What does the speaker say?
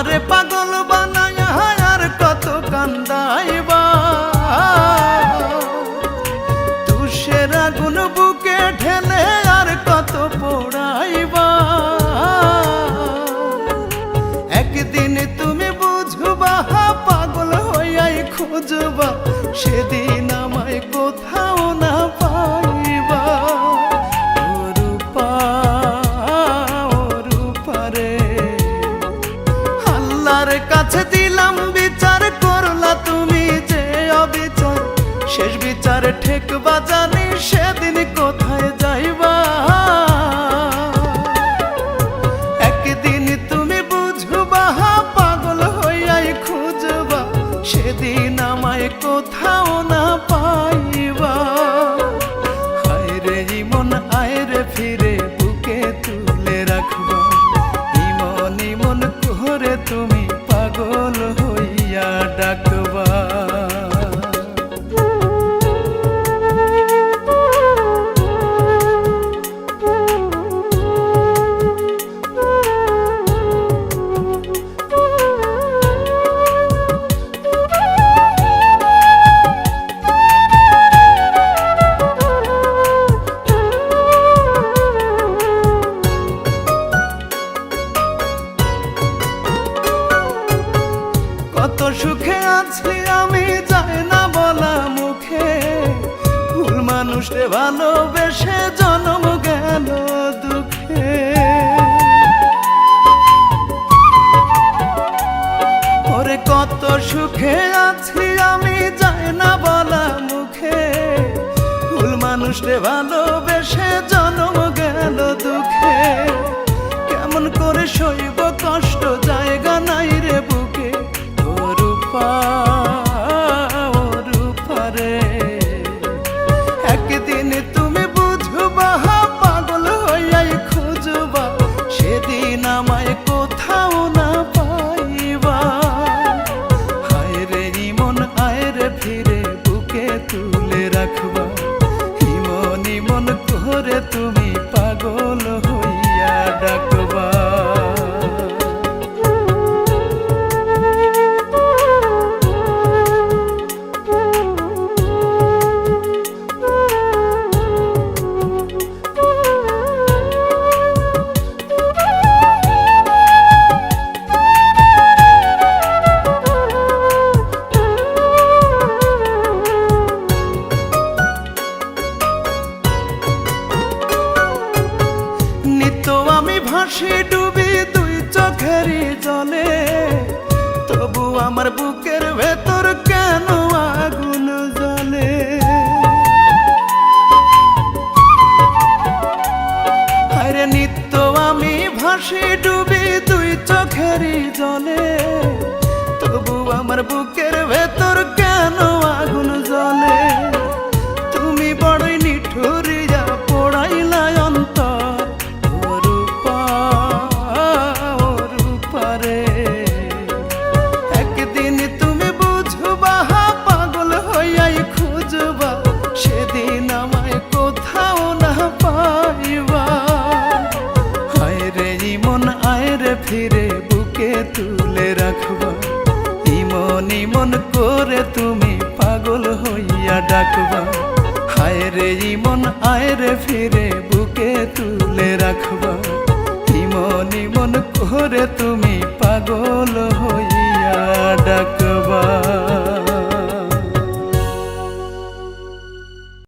আরে পাগল বানায় হায়ার কত কান্দাইবা তুষের আগুন বুকে ঠেলে ঠেকবা জানি সেদিন কোথায় যাইবা? একদিন তুমি বুঝবা, পাগল হইয়াই খুঁজবা, সেদিন আমায় কোথাও না পাইবা। হায় রে ইমন, আয় রে ফিরে, বুকে তুলে রাখবা। ইমন ইমন করে তুমি পাগল মানুষে ভালোবেসে জন্ম গেল দুঃখে। ওরে কত সুখে আছি, আমি যাই না বলা মুখে। ফুল মানুষে ভালোবেসে ভাসি ডুবি দুই চোখেরই জলে। তবু আমার বুকের ভেতর কেন আগুন জলে আরে নিত্য আমি ভাসি ডুবি দুই চোখেরই জলে। তবু আমার বুকের আয় রে ফিরে বুকে তুলে রাখবা। ইমন ইমন করে তুমি পাগল হইয়া ডাকবা। হায় রে ইমন আয় রে ফিরে বুকে তুলে রাখবা। ইমন ইমন করে তুমি পাগল হইয়া ডাকবা।